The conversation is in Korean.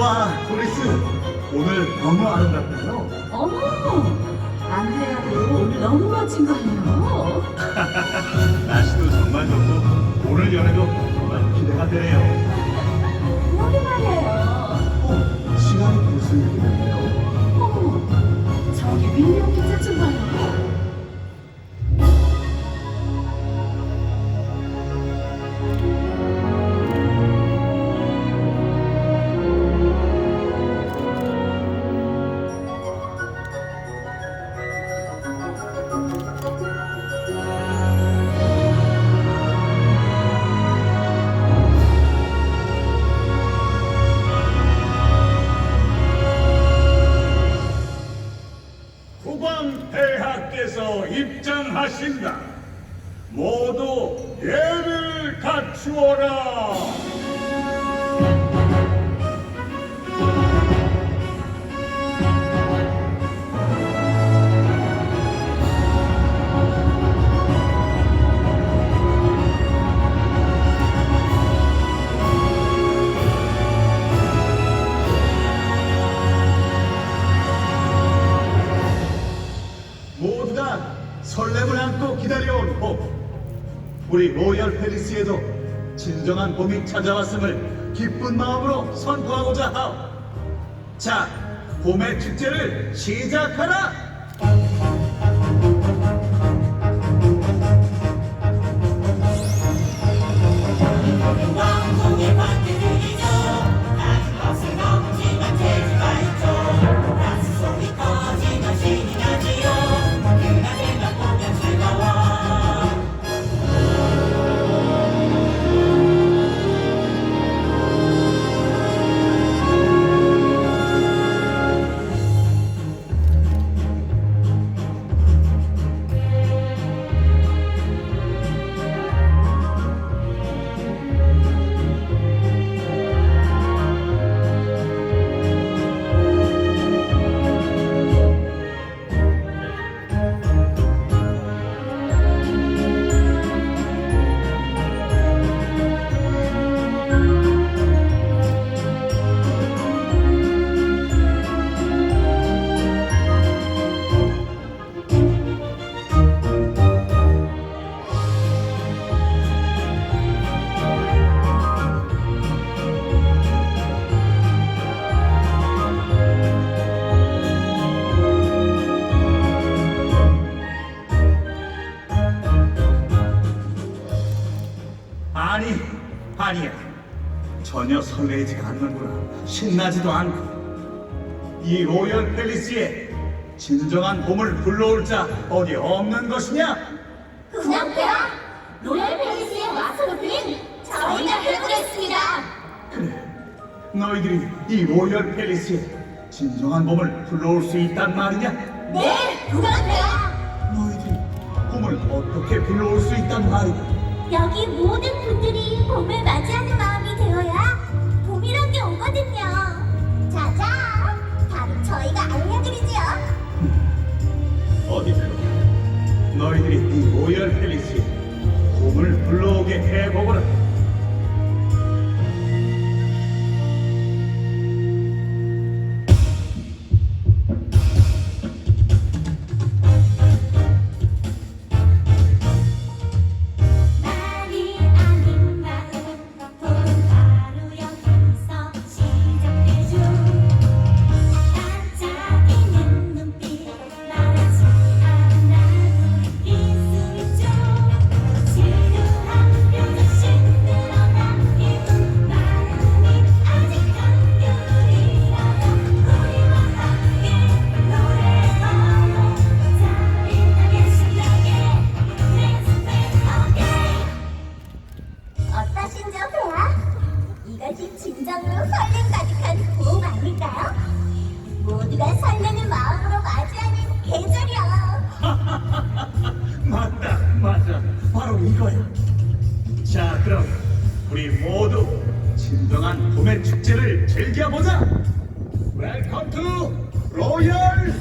와, 솔리스 오늘 너무 아름답네요. 어머! 안드레아도 너무 멋진 거네요. 날씨도 정말 좋고 오늘 연애도 정말 기대가 되네요. 오랜만이에요. 어, 시간이 벌써 이렇게 됐네. 입장하신다. 모두 예를 갖추어라. 우리 로열 팰리스에도 진정한 봄이 찾아왔음을 기쁜 마음으로 선포하고자 하오. 자, 봄의 축제를 시작하라! 아니야. 전혀 설레지가 않는구나. 신나지도 않고. 이 로열 팰리스에 진정한 봄을 불러올 자 어디 없는 것이냐? 그냥pe야 로얄 팰리스에 와서는 저희가 해보겠습니다. 그래, 너희들이 이 로열 팰리스에 진정한 봄을 불러올 수 있단 말이냐? 네, 그냥pe야 너희들이 봄을 어떻게 불러올 수 있단 말이냐? 여기 모든 분들이 봄을 맞이하는 마음이 되어야 봄이란 게 오거든요. 자자, 바로 저희가 알려드리지요. 어디 들어? 너희들이 이 로열 팰리스에 봄을 불러오게 해보거라. 모두가 설레는 마음으로 맞이하는 계절이요. 맞다, 맞아. 바로 이거야. 자, 그럼 우리 모두 진정한 봄의 축제를 즐겨보자. 웰컴 투 로열